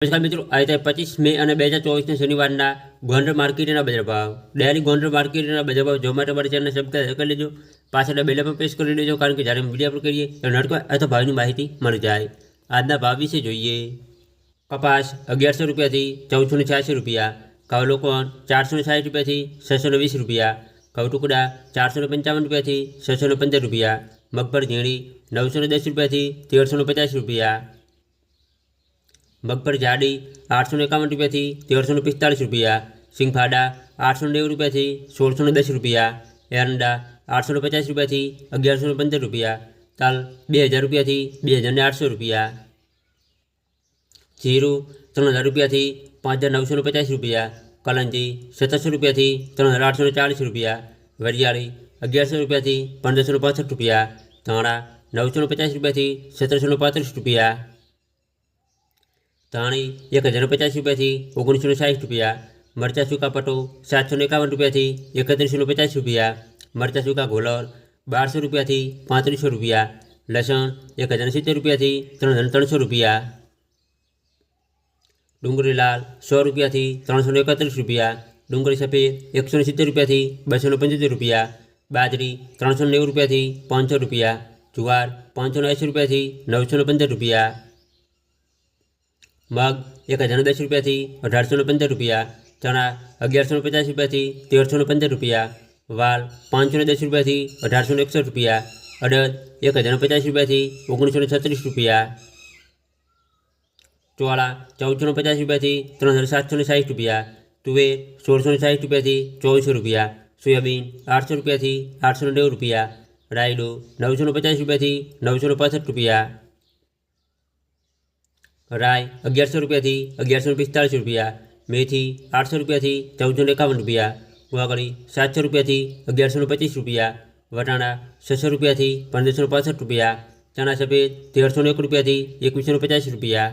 નમસ્કાર મિત્રો આજે પચીસ મે અને બે હજાર ચોવીસના શનિવારના ગોંડલ માર્કેટના બજાર ભાવ ડેલી ગોંડલ માર્કેટના બજાર ભાવ જોવા માટે મારી ચેનલને સબસ્ક્રાઈબ કરી લેજો પાછળ બેલે પણ પ્રેસ કરી લેજો કારણ કે જ્યારે વિડીયો અપલોડ કરીએ તો નડકો અથવા ભાવની માહિતી મળી જાય આજના ભાવ વિશે જોઈએ કપાસ અગિયારસો રૂપિયાથી ચૌદસો ને છ્યાસી રૂપિયા કવલો કોણ ચારસો ને સાઠ રૂપિયાથી છસો ને વીસ રૂપિયા કવ ટુકડા ચારસો ને પંચાવન રૂપિયાથી છસો ને પંદર રૂપિયા મગફળ ઝીણી નવસો ને દસ રૂપિયાથી તેરસો ને પચાસ રૂપિયા મગફળી જાડી આઠસો ને એકાવન રૂપિયાથી તેરસો ને પિસ્તાળીસ રૂપિયા સિંગફાડા આઠસો ને નેવું રૂપિયાથી સોળસો ને દસ રૂપિયા એરંડા આઠસો ને પચાસ રૂપિયાથી અગિયારસો ને પંદર રૂપિયા તાલ બે હજાર રૂપિયાથી બે હજાર ને આઠસો રૂપિયા જીરું ત્રણ હજાર રૂપિયાથી પાંચ હજાર નવસો ને પચાસ રૂપિયા કલંજી સત્તરસો રૂપિયાથી ત્રણ હજાર આઠસો ને ચાલીસ રૂપિયા વરિયાળી અગિયારસો રૂપિયાથી પંદરસો ને પાસઠ રૂપિયા ધાણા નવસો ને પચાસ રૂપિયાથી સત્તરસો ને પાંત્રીસ રૂપિયા ધાણી એક હજાર પચાસ રૂપિયાથી ઓગણીસો ને સાઠ રૂપિયા મરચા સૂકા પટો સાતસો ને એકાવન રૂપિયાથી એકત્રીસો ને પચાસ રૂપિયા મરચા સૂકા ગોલર બારસો રૂપિયાથી પાંત્રીસો રૂપિયા લસણ એક હજાર સિત્તેર રૂપિયાથી ત્રણ હજાર ત્રણસો રૂપિયા ડુંગળી લાલ સો રૂપિયાથી ત્રણસો ને એકત્રીસ રૂપિયા ડુંગળી સફેદ એકસો ને સિત્તેર રૂપિયાથી બસો ને પંચોતેર રૂપિયા બાજરી ત્રણસો ને નેવું રૂપિયાથી પાંચસો રૂપિયા જુવાર પાંચસો ને એંસી રૂપિયાથી નવસો ને પંદર રૂપિયા મગ એક હજાર દસ રૂપિયાથી અઢારસો ને પંદર રૂપિયા ચણા અગિયારસો ને પચાસ રૂપિયાથી તેરસો ને પંદર રૂપિયા વાલ પાંચસો ને દસ રૂપિયાથી અઢારસો ને એકસઠ રૂપિયા અડદ એક હજાર ને પચાસ રૂપિયાથી ઓગણીસો ને છત્રીસ રૂપિયા ચોળા ચૌદસો ને પચાસ રૂપિયાથી ત્રણ હજાર સાતસો ને સાઠ રૂપિયા તુવેર સોળસો ને સાઠ રૂપિયાથી ચોવીસો રૂપિયા સોયાબીન આઠસો રૂપિયાથી આઠસો ને નેવું રૂપિયા રાયડો નવસો ને પચાસ રૂપિયાથી નવસો ને પાસઠ રૂપિયા રાય અગિયારસો રૂપિયાથી અગિયારસો પિસ્તાળીસ રૂપિયા, મેથી આઠસો રૂપિયાથી ચૌદસો એકાવન રૂપિયા વાગળી સાતસો રૂપિયાથી અગિયારસો પચીસ રૂપિયા, વટાણા છસો રૂપિયાથી પંદરસો પાસઠ રૂપિયા, ચણા સફેદ તેરસો એક રૂપિયાથી એકવીસો પચાસ રૂપિયા